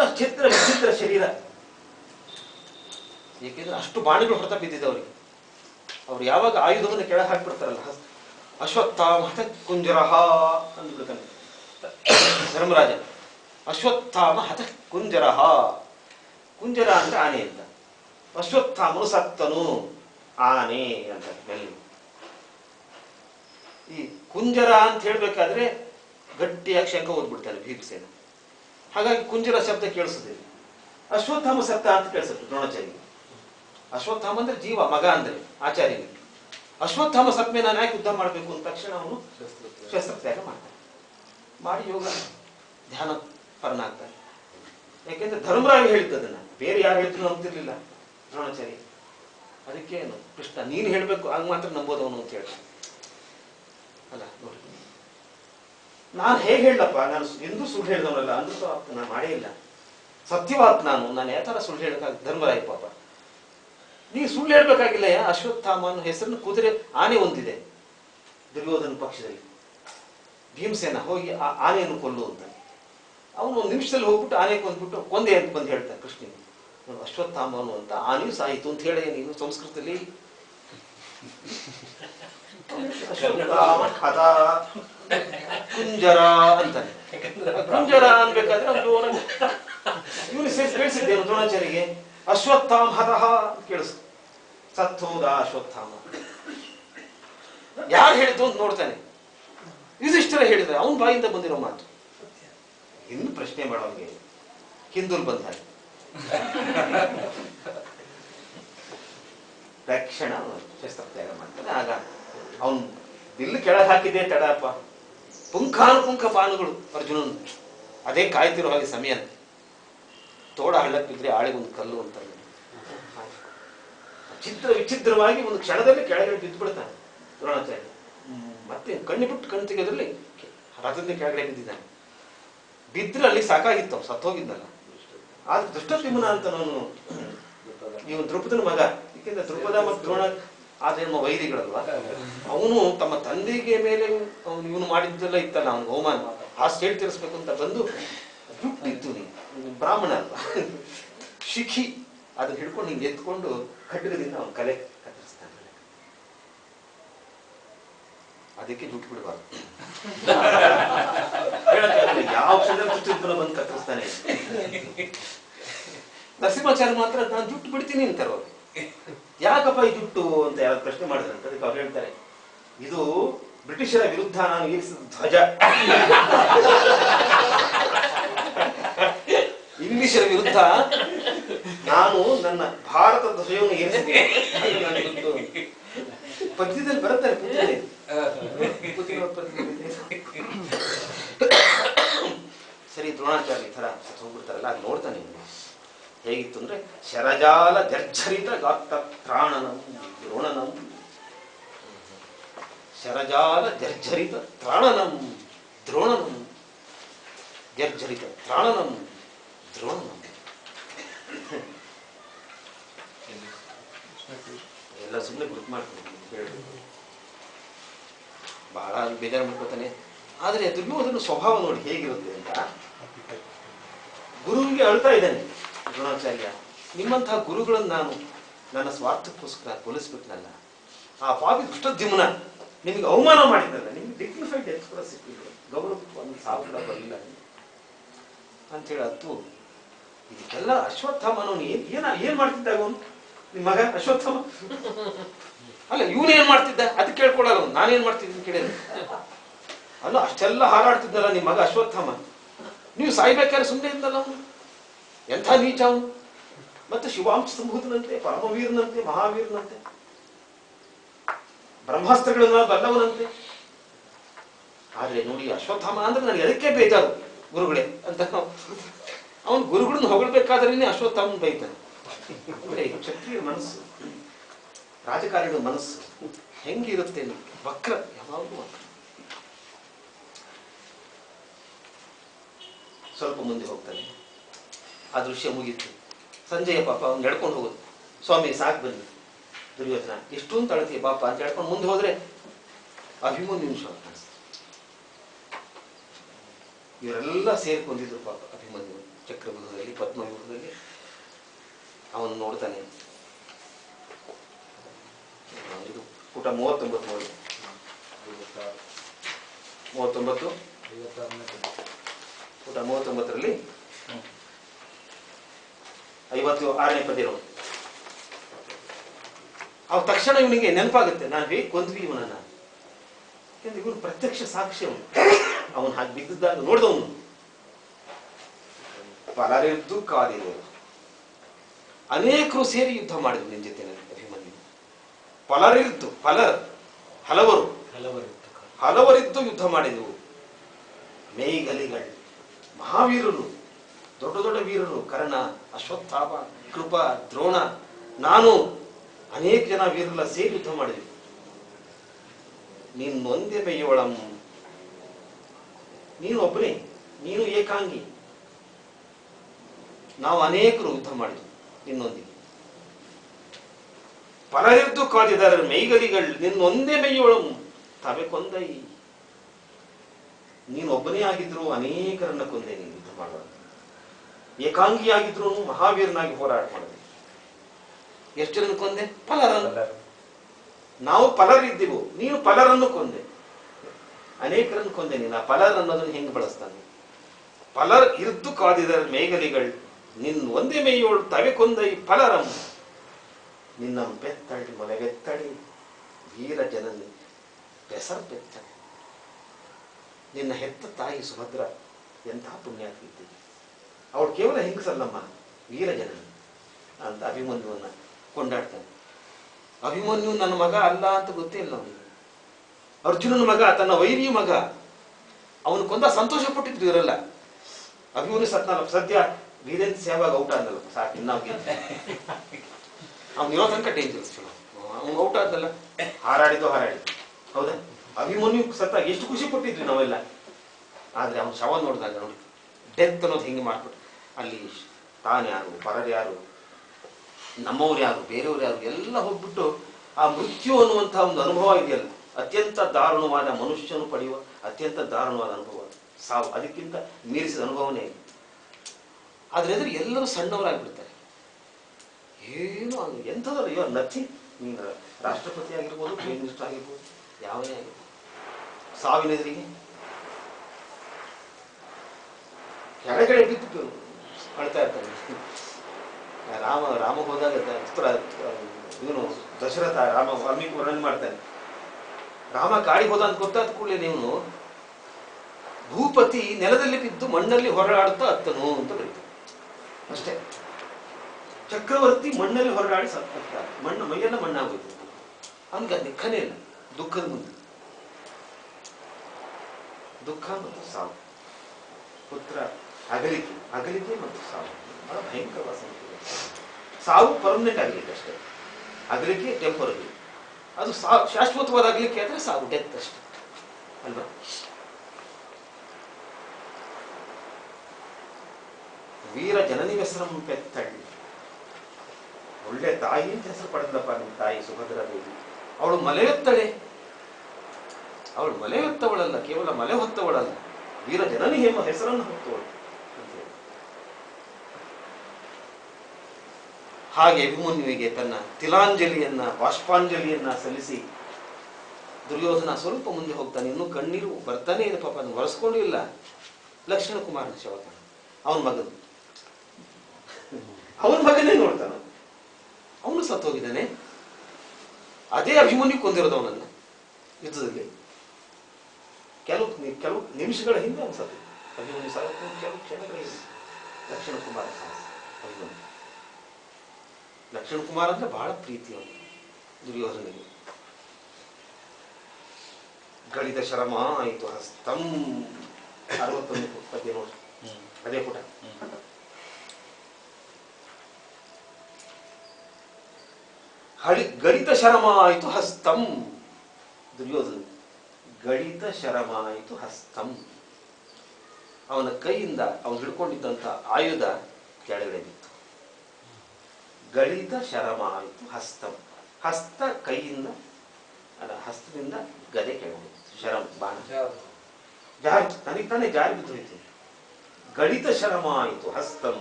ಎಲ್ಲ ಚಿತ್ರ ವಿಚಿತ್ರ ಶರೀರ. ಏಕೆಂದ್ರೆ ಅಷ್ಟು ಬಾಣಿಗಳು ಹೊಡೆತ ಬಿದ್ದಿದೆ ಅವ್ರಿಗೆ. ಅವ್ರು ಯಾವಾಗ ಆಯುಧವನ್ನು ಕೆಳಗೆ ಹಾಕ್ಬಿಡ್ತಾರಲ್ಲ ಅಶ್ವತ್ಥ ಹತ ಕುಂಜರಹ ಅಂದ್ಬಿಡ್ತಾನೆ. ಧರ್ಮರಾಜ ಅಶ್ವತ್ಥಾಮ ಹತ ಕುಂಜರಹ. ಕುಂಜರ ಅಂದ್ರೆ ಆನೆ ಅಂತ. ಅಶ್ವತ್ಥಾಮನು ಸತ್ತನು. ಆನೆ ಅಂತ ಮೆಲ್ಲು ಈ ಕುಂಜರ ಅಂತ ಹೇಳ್ಬೇಕಾದ್ರೆ ಗಟ್ಟಿಯಾಗಿ ಶಂಕ ಓದ್ಬಿಡ್ತಾನೆ ಭೀಮಸೇನ. ಹಾಗಾಗಿ ಕುಂಜರ ಶಬ್ದ ಕೇಳಿಸುದಿಲ್ಲ ಅಶ್ವತ್ಥಾಮ ಸತ್ತ ಅಂತ ಕೇಳಿಸುತ್ತೆ ದ್ರೋಣಾಚಾರ್ಯ. ಅಶ್ವತ್ಥಾಮ ಅಂದ್ರೆ ಜೀವ, ಮಗ ಅಂದ್ರೆ ಆಚಾರ್ಯ ಅಶ್ವತ್ಥಾಮ ಸತ್ಮೆ ನಾನು ಯಾಕೆ ಯುದ್ಧ ಮಾಡಬೇಕು ಅಂತ ತಕ್ಷಣ ಅವನು ಶಸ್ತ್ರತ್ಯಾಗ ಮಾಡ್ತಾನೆ. ಮಾಡಿ ಯೋಗ, ಧ್ಯಾನ ಪರನಾಗ್ತಾನೆ. ಯಾಕೆಂದ್ರೆ ಧರ್ಮರಾಯ ಹೇಳಿದ್ದು ಬೇರೆ ಯಾರು ಹೇಳಿದ್ರು ನಂಬ್ತಿರ್ಲಿಲ್ಲ ದ್ರೋಣಾಚಾರ್ಯ. ಅದಕ್ಕೆ ಏನು ಕೃಷ್ಣ, ನೀನು ಹೇಳಬೇಕು ಆಗ ಮಾತ್ರ ನಂಬೋದು ಅವನು ಅಂತ ಹೇಳ್ತಾನೆ. ಅಲ್ಲ, ನೋಡಿ. ನಾನು ಹೇಗೆ ಹೇಳಪ್ಪ ನಾನು ಎಂದೂ ಸುಳ್ಳು ಹೇಳಿದವನಲ್ಲ ಅಂದ್ರೂ ಸಹ ನಾನು ಮಾಡೇ ಇಲ್ಲ. ಸತ್ಯವಾತ್ ನಾನು ನಾನು ಯಾವ ಥರ ಸುಳ್ಳು ಹೇಳಕ್ಕಾಗ ಧರ್ಮರಾಯ ಪಾಪ. ನೀ ಸುಳ್ಳು ಹೇಳಬೇಕಾಗಿಲ್ಲ ಅಶ್ವತ್ಥಾಮ ಅನ್ನೋ ಹೆಸರನ್ನು ಕುದುರೆ ಆನೆ ಒಂದಿದೆ ದುರ್ಯೋಧನ ಪಕ್ಷದಲ್ಲಿ. ಭೀಮಸೇನ ಹೋಗಿ ಆ ಆನೆಯನ್ನು ಕೊಲ್ಲು ಅಂತ. ಅವನು ಒಂದು ನಿಮಿಷದಲ್ಲಿ ಹೋಗ್ಬಿಟ್ಟು ಆನೆ ಕೊಂದ್ಬಿಟ್ಟು ಕೊಂದೆ ಅಂತ ಬಂದು ಹೇಳ್ತಾನೆ ಕೃಷ್ಣನಿಗೆ. ಅಶ್ವತ್ಥಾಮ ಅನ್ನುವಂತ ಆನೆಯೂ ಸಾಯಿತು ಅಂತ ಹೇಳಿ ನೀನು ಸಂಸ್ಕೃತದಲ್ಲಿ. ಅಶ್ವತ್ಥಾಮ ಹತ ಕುಂಜರ ಅಂತಾನೆ ಕುಂಜರ ಅನ್ಬೇಕಾದ್ರೆ ಜೋರಾಗಿ ಇವನು ಕೇಳಿಸಿದ್ದೇನು ಅಶ್ವತ್ಥಾಮ ಹತಃ ಕೇಳಿಸ್ತು. ಸತ್ತೋದ ಅಶ್ವತ್ಥಾಮ. ಯಾರು ಹೇಳಿದ್ದು ಅಂತ ನೋಡ್ತಾನೆ. ಯುಧಿಷ್ಠಿರ ಹೇಳಿದ್ರೆ ಅವನ ಬಾಯಿಂದ ಬಂದಿರೋ ಮಾತು. ಇನ್ನು ಪ್ರಶ್ನೆ ಮಾಡೋಂಗೆ ಹಿಂದೂರ್ ಬಂದ ಹಾಗೆ ತಕ್ಷಣ ಶಸ್ತ್ರತ್ಯಾಗ ಮಾಡ್ತಾನೆ ಆಗ ಅವನು ಬಿಲ್ಲು ಕೆಳಗೆ ಹಾಕಿದ್ದೆ ತಡಪ್ಪ ಪುಂಖಾನುಪುಂಖ ಪಾನುಗಳು ಅರ್ಜುನನು. ಅದೇ ಕಾಯ್ತಿರೋ ಹಾಗೆ ಸಮಯ ತೋಡ ಹಳ್ಳಕ್ಕೆ ಆಳಿಗೆ ಒಂದು ಕಲ್ಲು ಅಂತ ಚಿತ್ರ ವಿಚಿತ್ರವಾಗಿ ಒಂದು ಕ್ಷಣದಲ್ಲಿ ಕೆಳಗಡೆ ಬಿದ್ದು ಬಿಡ್ತಾನೆ ದ್ರೋಣಾಚಾರ್ಯ. ಮತ್ತೆ ಕಣ್ಣು ಬಿಟ್ಟು ಕಣ್ಣು ತೆಗೆದ್ರಲ್ಲಿ ರಥದಿಂದ ಕೆಳಗಡೆ ಬಿದ್ದಿದ್ದಾನೆ. ಬಿದ್ದರೆ ಅಲ್ಲಿ ಸಾಕಾಗಿತ್ತು, ಅವ್ನು ಸತ್ತೋಗಿದ್ದಲ್ಲ. ಆದ್ರೆ ದುಷ್ಟತಿಮ್ಮನ ಅಂತ ನಾನು ಇವನು ದ್ರುಪದನ ಮಗ, ಏಕೆಂದ್ರೆ ದ್ರುಪದ ಮತ್ತು ದ್ರೋಣ ಆದ್ರೆ ನಮ್ಮ ವೈರಿಗಳಲ್ವ? ಅವನು ತಮ್ಮ ತಂದೆಗೆ ಮೇಲೆ ಅವನು ಇವನು ಮಾಡಿದ್ದೆಲ್ಲ ಇತ್ತಲ್ಲ ಅವನಿಗೆ ಅವಮಾನ. ಆ ಸ್ಟೇಟ್ ತೀರಿಸ್ಬೇಕು ಅಂತ ಬಂದು ಬಿಟ್ಟಿತ್ತು ನೀನು. ಬ್ರಾಹ್ಮಣ ಅಲ್ವಾ? ಶಿಖಿ ಅದನ್ನ ಹಿಡ್ಕೊಂಡು ಹಿಂಗೆ ಎತ್ಕೊಂಡು ಖಡ್ಗದಿಂದ ಅವನ ಕಲೆ ಕತ್ತರಿಸ್ತಾನೆ. ಅದಕ್ಕೆ ಜುಟ್ ಬಿಡಬಾರ್ದು ಯಾವ ದುಷ್ಟತಿಮ್ಮನ ಬಂದು ಕತ್ತರಿಸ್ತಾನೆ. ನರಸಿಂಹಾಚಾರ್ಯ ಮಾತ್ರ ನಾನು ಜುಟ್ಟು ಬಿಡ್ತೀನಿ ಅಂತಾರೆ ಯಾಕಪ್ಪ ಈ ಜುಟ್ಟು ಅಂತ ಯಾರು ಪ್ರಶ್ನೆ ಮಾಡಿದ್ರೆ ಅಂತ ಅದಕ್ಕೆ ಅವ್ರು ಹೇಳ್ತಾರೆ ಇದು ಬ್ರಿಟಿಷರ ವಿರುದ್ಧ ನಾನು ಏರಿಸಿದ ಧ್ವಜ ಇಂಗ್ಲಿಷರ ವಿರುದ್ಧ ನಾನು ನನ್ನ ಭಾರತದ ಧ್ವಜವನ್ನು ಏರಿಸಿದೆ ಪದ್ಯದಲ್ಲಿ ಬರುತ್ತಾರೆ. ಸರಿ, ದ್ರೋಣಾಚಾರ್ಯ ಈ ಥರ ಹೋಗ್ಬಿಡ್ತಾರಲ್ಲ, ಅದು ನೋಡ್ತಾನೆ. ಹೇಗಿತ್ತು ಅಂದ್ರೆ ಶರಜಾಲ ಜರ್ಜರಿತ ಗಾತ್ರ ತ್ರಾಣನಂ, ದ್ರೋಣನಂ. ಶರಜಾಲ ಜರ್ಜರಿತ ತ್ರಾಣನಂ, ದ್ರೋಣನಂ. ಜರ್ಜರಿತ ತ್ರಾಣನಂ, ದ್ರೋಣನಂ. ಎಲ್ಲ ಸುಮ್ಮನೆ ಗುರುತು ಮಾಡ್ಕೊಂಡು ಬಹಳ ಬೇಜಾರು ಮಾಡ್ಕೋತಾನೆ. ಆದರೆ ದುರ್ಯೋಧನ ಸ್ವಭಾವ ನೋಡಿ ಹೇಗಿರುತ್ತೆ ಅಂತ. ಗುರುವಿಗೆ ಅಳ್ತಾ ಇದ್ದಾನೆ. ದ್ರೋಣಾಚಾರ್ಯ, ನಿಮ್ಮಂತಹ ಗುರುಗಳನ್ನು ನಾನು ನನ್ನ ಸ್ವಾರ್ಥಕ್ಕೋಸ್ಕರ ಕೊಲಿಸ್ಬಿಟ್ನಲ್ಲ ಆ ಪಾಪಿ ದುಷ್ಟದ್ಯುಮ್ನ ನಿಮಗೆ ಅವಮಾನ ಮಾಡಿದ್ನಲ್ಲ, ನಿಮ್ಗೆ ಡಿಗ್ನಿಫೈಡ್ ಡೆತ್ ಕೂಡ ಸಿಕ್ಕಿಲ್ಲ ಗೌರವ ಒಂದು ಸಾವು ಕೂಡ ಬರಲಿಲ್ಲ ಅಂತೇಳಿ ಅತ್ತು, ಇದಕ್ಕೆಲ್ಲ ಅಶ್ವತ್ಥಾಮನವನು ಏನ್ ಏನ ಏನ್ ಮಾಡ್ತಿದ್ದ ಅವನು? ನಿಮ್ಮ ಮಗ ಅಶ್ವತ್ಥಾಮ? ಅಲ್ಲ, ಇವನು ಏನ್ ಮಾಡ್ತಿದ್ದ? ಅದು ಕೇಳ್ಕೊಳ್ಳಲ್ಲ ಅವನು. ನಾನೇನ್ ಮಾಡ್ತಿದ್ದೀನಿ ಕೇಳಿದ್ರೆ ಅಲ್ಲ, ಅಷ್ಟೆಲ್ಲ ಹಾರಾಡ್ತಿದ್ದಲ್ಲ ನಿಮ್ಮ ಮಗ ಅಶ್ವತ್ಥಾಮ. ನೀವು ಸಾಯ್ಬೇಕಾದ್ರೆ ಸುಮ್ಮನೆ ಇದ್ದಲ್ಲ ಅವನು. ಎಂಥ ನೀಚ ಅವನು ಮತ್ತೆ ಶಿವಾಂಶ ಸಂಭೂತನಂತೆ ಪರಮವೀರನಂತೆ, ಮಹಾವೀರನಂತೆ, ಬ್ರಹ್ಮಾಸ್ತ್ರಗಳನ್ನ ಬಲ್ಲವನಂತೆ. ಆದರೆ ನೋಡಿ ಅಶ್ವತ್ಥಾಮ ಅಂದ್ರೆ ನನಗೆ ಅದಕ್ಕೆ ಬೇಜಾರು, ಗುರುಗಳೇ ಅಂತ. ಅವನು ಗುರುಗಳನ್ನ ಹೊಗಳ್ಬೇಕಾದ್ರೇನೆ ಅಶ್ವತ್ಥಾಮನ್ ಬೈತಾನೆ. ಅಂದ್ರೆ ಕ್ಷತ್ರಿಯ ಮನಸ್ಸು ರಾಜಕಾರಣಿಗಳ ಮನಸ್ಸು, ಹೆಂಗಿರುತ್ತೆ ವಕ್ರ, ಯಾವಾಗಲೂ ವಕ್ರ. ಸ್ವಲ್ಪ ಮುಂದೆ ಹೋಗ್ತಾನೆ. ಆ ದೃಶ್ಯ ಮುಗೀತು ಸಂಜೆಯ ಪಾಪ ಅವ್ನು ನಡ್ಕೊಂಡು ಹೋಗೋದು. ಸ್ವಾಮಿ ಸಾಕು ಬನ್ನಿ ದುರ್ಯೋಧನ, ಎಷ್ಟೊಂದು ತಳತಿ ಪಾಪ ಅಂತ ಹೇಳ್ಕೊಂಡು ಮುಂದೆ ಹೋದ್ರೆ ಅಭಿಮನ್ಯು ಕಾಣಿಸ್ತು. ಇವರೆಲ್ಲ ಸೇರ್ಕೊಂಡಿದ್ರು ಪಾಪ ಅಭಿಮನ್ಯು ಚಕ್ರವ್ಯೂಹದಲ್ಲಿ ಪದ್ಮವ್ಯೂಹದಲ್ಲಿ ಅವನು ನೋಡ್ತಾನೆ. ಇದು ಪುಟ ಮೂವತ್ತೊಂಬತ್ತು ನೋಡಿ. ಮೂವತ್ತೊಂಬತ್ತು? ಪುಟ ಮೂವತ್ತೊಂಬತ್ತರಲ್ಲಿ ಐವತ್ತು ಆರನೇ ಪದ್ಯ ಅವ ಅವ್ ತಕ್ಷಣ ಇವನಿಗೆ ನೆನಪಾಗುತ್ತೆ ನಾನು ಹೇಗೆ ಕೊಂದ್ವಿ ಇವನನ್ನ. ಯಾಕಂದ್ರೆ ಇವನು ಪ್ರತ್ಯಕ್ಷ ಸಾಕ್ಷಿ ಅವನು. ಅವನು ಹಾಗೆ ಬಿದ್ದಿದ್ದಾಗ ನೋಡಿದವನು. ಪರರೆದ್ದು ಕಾದಿರುವರು ಅನೇಕರು ಸೇರಿ ಯುದ್ಧ ಮಾಡಿದ್ರು ನಿನ್ ಜೊತೆ ಅಭಿಮನ್ಯು. ಪಲರಿದ್ದು ಪಲರ್ ಹಲವರು. ಹಲವರಿದ್ದು ಯುದ್ಧ ಮಾಡಿದವು. ಮೇಗಲಿಗಳು ಮಹಾವೀರರು. ದೊಡ್ಡ ದೊಡ್ಡ ವೀರರು, ಕರ್ಣ ಅಶ್ವತ್ಥಾಪ ಕೃಪ, ದ್ರೋಣ, ನಾನು ಅನೇಕ ಜನ ವೀರರೆಲ್ಲ ಸೇರಿ ಯುದ್ಧ ಮಾಡಿದ್ವಿ. ನಿನ್ನೊಂದೇ ಮೇಯೋಳಂ ನೀನು ಒಬ್ಬನೇ, ನೀನು ಏಕಾಂಗಿ. ನಾವು ಅನೇಕರು ಯುದ್ಧ ಮಾಡಿದ್ವಿ ನಿನ್ನೊಂದಿಗೆ. ಪರರಿದ್ದು ಕಾದಿದ್ದಾರೆ ಮೈಗಲಿಗಳು ನಿನ್ನೊಂದೇ ಮೇಯೋಳಂ ತವೆ ಕೊಂದೈ. ನೀನೊಬ್ಬನೇ ಆಗಿದ್ರು ಅನೇಕರನ್ನ ಕೊಂದೆ ನೀನು ಯುದ್ಧ ಮಾಡುವಾಗ ಏಕಾಂಗಿಯಾಗಿದ್ರು ಮಹಾವೀರನಾಗಿ ಹೋರಾಟ ಮಾಡಿದೆ ಎಷ್ಟು ಜನ ಕೊಂದೆ ಫಲರನ್ನು ನಾವು ಫಲರಿದ್ದೆವು ನೀನು ಫಲರನ್ನು ಕೊಂದೆ. ಅನೇಕರನ್ನು ಕೊಂದೆ ನೀನು. ಆ ಫಲರ್ ಅನ್ನೋದನ್ನು ಹೆಂಗೆ ಬಳಸ್ತಾನೆ? ಫಲರ್ ಇರ್ದು ಕಾದಿದರ ಮೇಘಲಿಗಳು ನಿನ್ನ ಒಂದೇ ಮೇಯೋಳು ತವೆ ಕೊಂದ ಈ ಫಲರಂ ನಿನ್ನ ಬೆತ್ತಳಿ ಮೊಲೆವೆತ್ತಳಿ ವೀರ ಜನನಿ ಬೆಸರ್ ಬೆತ್ತಳಿ. ನಿನ್ನ ಹೆತ್ತ ತಾಯಿ ಸುಭದ್ರ ಎಂಥ ಪುಣ್ಯಾತ್ಮಿದ್ದೆ ಅವಳು ಕೇವಲ ಹಿಂಗಸಲ್ಲಮ್ಮ ವೀರ ಜನ ಅಂತ ಅಭಿಮನ್ಯುವನ್ನ ಕೊಂಡಾಡ್ತಾನೆ ಅಭಿಮನ್ಯು ನನ್ನ ಮಗ ಅಲ್ಲ ಅಂತ ಗೊತ್ತೇ ಇಲ್ಲ ಅವನಿಗೆ. ಅರ್ಜುನನ ಮಗ, ತನ್ನ ವೈರಿಯ ಮಗ, ಅವನು ಕೊಂದ ಸಂತೋಷ ಪಟ್ಟಿದ್ರು ಇವರೆಲ್ಲ. ಅಭಿಮನ್ಯು ಸತ್ನಲ್ಲ ಸದ್ಯ ವೀರೇಂದ್ರ ಸೇವಾಗ ಔಟ್ ಆದಲ್ಲ ಸಾಕು ಇನ್ನಾವ್ಗೆ ಅವ್ನು ಇರೋ ತನಕ ಡೇಂಜರ್ಸ್ ಅವ್ನು ಔಟ್ ಆದಲ್ಲ ಹಾರಾಡಿದ್ದು ಹಾರಾಡಿದ್ದು. ಹೌದಾ? ಅಭಿಮನ್ಯು ಸತ್ತ ಎಷ್ಟು ಖುಷಿ ಪಟ್ಟಿದ್ವಿ ನಾವೆಲ್ಲ. ಆದ್ರೆ ಅವ್ನು ಶವ ನೋಡಿದಾಗ ನೋಡಿ. ಡೆತ್ ಅನ್ನೋದು ಹಿಂಗೆ ಮಾಡಿಬಿಟ್ಟು ಅಲ್ಲಿ ತಾನು ಯಾರು, ಪರರು ಯಾರು, ನಮ್ಮವ್ರು ಯಾರು, ಬೇರೆಯವ್ರು ಯಾರು, ಎಲ್ಲ ಹೋಗ್ಬಿಟ್ಟು ಆ ಮೃತ್ಯು ಅನ್ನುವಂಥ ಒಂದು ಅನುಭವ ಇದೆಯಲ್ಲ, ಅತ್ಯಂತ ದಾರುಣವಾದ ಮನುಷ್ಯನು ಪಡೆಯುವ ಅತ್ಯಂತ ದಾರುಣವಾದ ಅನುಭವ ಸಾವು, ಅದಕ್ಕಿಂತ ಮೀರಿಸಿದ ಅನುಭವನೇ ಇಲ್ಲ. ಆದರೆ ಎದುರು ಎಲ್ಲರೂ ಸಣ್ಣವರಾಗ್ಬಿಡ್ತಾರೆ. ಏನು ಎಂಥದಲ್ಲ, ಯು ಆರ್ ನಥಿಂಗ್ ನೀನು ರಾಷ್ಟ್ರಪತಿ ಆಗಿರ್ಬೋದು ಪ್ರೈಮ್ ಮಿನಿಸ್ಟರ್ ಆಗಿರ್ಬೋದು ಯಾವುದೇ ಆಗಿರ್ಬೋದು. ಸಾವಿನ ಎದುರಿಗೆ ಕೆಳಗಡೆ ಬಿದ್ದು ಅಳ್ತಾ ಇರ್ತಾನೆ ರಾಮ ರಾಮ ಹೋದಾಗ ಇವನು ದಶರಥ, ರಾಮ, ವಾಲ್ಮೀಕಿ ವರ್ಣನೆ ಮಾಡ್ತಾನೆ ರಾಮ ಗಾಡಿ ಹೋದ ಅಂತ ಗೊತ್ತಾದ ಕೂಡಲೇ ನೀವು ಭೂಪತಿ ನೆಲದಲ್ಲಿ ಬಿದ್ದು ಮಣ್ಣಲ್ಲಿ ಹೊರಡಾಡುತ್ತಾ ಅತ್ತನು ಅಂತ ಬರೀತಾರೆ. ಅಷ್ಟೇ. ಚಕ್ರವರ್ತಿ ಮಣ್ಣಲ್ಲಿ ಹೊರಡಾಡಿ ಸತ್ತ ಮಣ್ಣು, ಮೈಯೆಲ್ಲ ಮಣ್ಣಾಗೋಯ್ತು. ಅವನಿಗೆ ನಿಖನೇ ಇಲ್ಲ. ದುಃಖದ ಮುಂದೆ. ದುಃಖ ಮತ್ತು ಸಾವು. ಪುತ್ರ ಅಗಲಿಕೆ ಅಗಲಿಕೆ ಮತ್ತು ಸಾವು. ಬಹಳ ಭಯಂಕರವಾದ ಸಾವು ಪರ್ಮನೆಂಟ್ ಆಗಲಿಕ್ಕೆ ಅಷ್ಟೇ. ಅಗಲಿಕೆ ಟೆಂಪರರಿ ಅದು ಸಾ ಶಾಶ್ವತವಾದ ಅಗಲಿಕೆ ಆದರೆ ಸಾವು ಡೆತ್ ಅಷ್ಟೇ. ಅಲ್ವಾ? ವೀರ ಜನನಿ ಹೆಸರಂ ಪೆತ್ತಳ್ಳಿ ಒಳ್ಳೆ ತಾಯಿ ಅಂತ ಹೆಸರು ಪಡೆದಪ್ಪ ನಿಮ್ಮ ತಾಯಿ ಸುಭದ್ರ ದೇವಿ. ಅವಳು ಮಲೆಯೊತ್ತಳೆ ಅವಳು ಮಲೆಯೊತ್ತವಳಲ್ಲ ಕೇವಲ ಮಲೆ ಹೊತ್ತವಳಲ್ಲ. ವೀರ ಜನನಿ ಎಂಬ ಹೆಸರನ್ನು ಹೊತ್ತವಳು ಅಂತ ಹೇಳಿ. ಹಾಗೆ ಅಭಿಮನ್ಯುವಿಗೆ ತನ್ನ ತಿಲಾಂಜಲಿಯನ್ನ, ಬಾಷ್ಪಾಂಜಲಿಯನ್ನ ಸಲ್ಲಿಸಿ ದುರ್ಯೋಧನ ಸ್ವಲ್ಪ ಮುಂದೆ ಹೋಗ್ತಾನೆ. ಇನ್ನೂ ಕಣ್ಣೀರು ಬರ್ತಾನೆ ಇದೆ ಪಾಪ, ಅದನ್ನು ಒರೆಸ್ಕೊಂಡೂ ಇಲ್ಲ ಲಕ್ಷ್ಮಣ ಕುಮಾರನ ಶವತಾನ ಅವನ ಮಗನು. ಅವನ ಮಗನೇ ನೋಡ್ತಾನ. ಅವನು ಸತ್ತೋಗಿದ್ದಾನೆ. ಅದೇ ಅಭಿಮನ್ಯು ಕೊಂದಿರೋದು ಅವನನ್ನ ಯುದ್ಧದಲ್ಲಿ. ಕೆಲವು ಕೆಲವು ನಿಮಿಷಗಳ ಹಿಂದೆ ಅವನು ಸತ್ತು. ಅಭಿಮನ್ಯು ಸಾಯಕ್ಕೂ ಕೆಲವು ಕ್ಷಣಗಳ ಲಕ್ಷ್ಮಣ ಕುಮಾರ ಅಭಿಮನ್ಯು. ಲಕ್ಷ್ಮಣ ಕುಮಾರ್ ಅಂದ್ರೆ ಬಹಳ ಪ್ರೀತಿ ಅವನು ದುರ್ಯೋಧನಿಗೆ ಗಳಿತ ಶರಮ ಆಯಿತು ಹಸ್ತಂ. ಅರವತ್ತೊಂದು ಪದ್ಯ ನೋಡಿ. ಅದೇ ಪುಟ. ಹಳಿ ಗಣಿತ ಶರಮ ಆಯಿತು ಹಸ್ತಂ. ದುರ್ಯೋಧನ ಗಣಿತ ಶರಮ ಆಯಿತು ಹಸ್ತಂ. ಅವನ ಕೈಯಿಂದ ಅವನು ಹಿಡ್ಕೊಂಡಿದ್ದಂತ ಆಯುಧ ಕೆಳಗಡೆ ಬಿತ್ತು. ಗಣಿತ ಶರಮ ಆಯಿತು ಹಸ್ತಂ ಹಸ್ತ ಕೈಯಿಂದ ಅಲ್ಲ ಹಸ್ತದಿಂದ ಗದೆ ಕೆಳಗೆ ಶರಮ ಶರಂ ಬಾಣ. ಜಾರಿ ನನಗೆ ತಾನೇ ಜಾರಿ ಬಿದ್ದು ಗಳಿತ ಶರಮ ಆಯಿತು ಹಸ್ತಂ